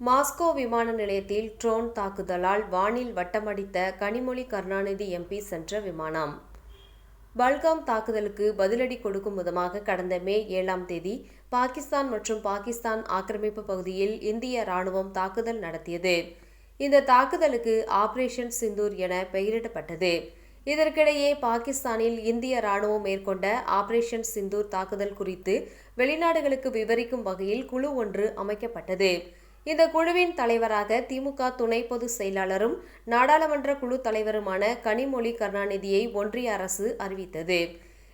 Moscow விமான நிலையத்தில் drone தாக்குதலால் வானில் வட்டமடித்த கனிமொழி கருணாநிதி எம்பி சென்ற விமானம். பல்காம் தாக்குதலுக்கு பதிலடி கொடுக்கும் விதமாக கடந்த மே ஏழாம் தேதி பாகிஸ்தான் மற்றும் பாகிஸ்தான் ஆக்கிரமிப்பு பகுதியில் இந்திய ராணுவம் தாக்குதல் நடத்தியது. இந்த தாக்குதலுக்கு ஆபரேஷன் சிந்தூர் என பெயரிடப்பட்டது. இதற்கிடையே பாகிஸ்தானில் இந்திய ராணுவம் மேற்கொண்ட ஆபரேஷன் சிந்தூர் தாக்குதல் குறித்து வெளிநாடுகளுக்கு விவரிக்கும் வகையில் குழு ஒன்று அமைக்கப்பட்டது. இந்த குழுவின் தலைவராக திமுக துணை பொதுச் செயலாளரும் நாடாளுமன்ற குழு தலைவருமான கனிமொழி கருணாநிதியை ஒன்றிய அரசு அறிவித்தது.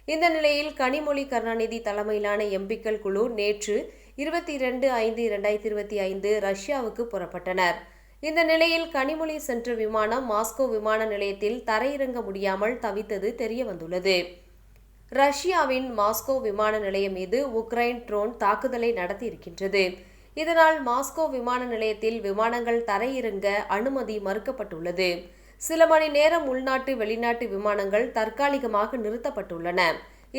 இந்த நிலையில் கனிமொழி கருணாநிதி தலைமையிலான எம்பிக்கள் குழு நேற்று இருபத்தி இரண்டு ஐந்து இரண்டாயிரத்தி இருபத்தி ஐந்து ரஷ்யாவுக்கு புறப்பட்டனர். இந்த நிலையில் கனிமொழி சென்ற விமானம் மாஸ்கோ விமான நிலையத்தில் தரையிறங்க முடியாமல் தவித்தது தெரியவந்துள்ளது. ரஷ்யாவின் மாஸ்கோ விமான நிலையம் மீது உக்ரைன் ட்ரோன் தாக்குதலை நடத்தியிருக்கின்றது. இதனால் மாஸ்கோ விமான நிலையத்தில் விமானங்கள் தரையிறங்க அனுமதி மறுக்கப்பட்டுள்ளது. சில மணி நேரம் உள்நாட்டு வெளிநாட்டு விமானங்கள் தற்காலிகமாக நிறுத்தப்பட்டுள்ளன.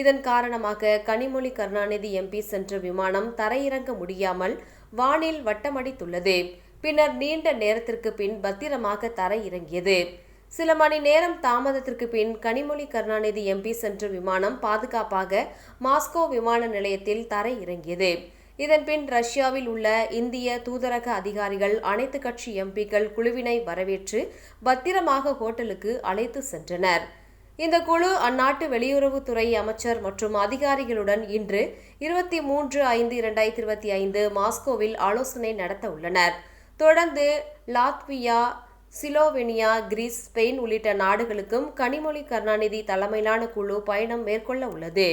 இதன் காரணமாக கனிமொழி கருணாநிதி எம்பி சென்ற விமானம் தரையிறங்க முடியாமல் வானில் வட்டமடித்துள்ளது. பின்னர் நீண்ட நேரத்திற்கு பின் பத்திரமாக தரை இறங்கியது சில மணி நேரம் தாமதத்திற்கு பின் கனிமொழி கருணாநிதி எம்பி சென்ற விமானம் பாதுகாப்பாக மாஸ்கோ விமான நிலையத்தில் தரையிறங்கியது. இதன்பின் ரஷ்யாவில் உள்ள இந்திய தூதரக அதிகாரிகள் அனைத்து கட்சி எம்பிக்கள் குழுவினை வரவேற்று பத்திரமாக ஹோட்டலுக்கு அழைத்து சென்றனர். இந்த குழு அந்நாட்டு வெளியுறவுத்துறை அமைச்சர் மற்றும் அதிகாரிகளுடன் இன்று இருபத்தி மூன்று ஐந்து இரண்டாயிரத்தி இருபத்தி ஐந்து மாஸ்கோவில் ஆலோசனை நடத்த உள்ளனர். தொடர்ந்து லாத்வியா சிலோவெனியா கிரீஸ் ஸ்பெயின் உள்ளிட்ட நாடுகளுக்கும் கனிமொழி கருணாநிதி தலைமையிலான குழு பயணம் மேற்கொள்ள உள்ளது.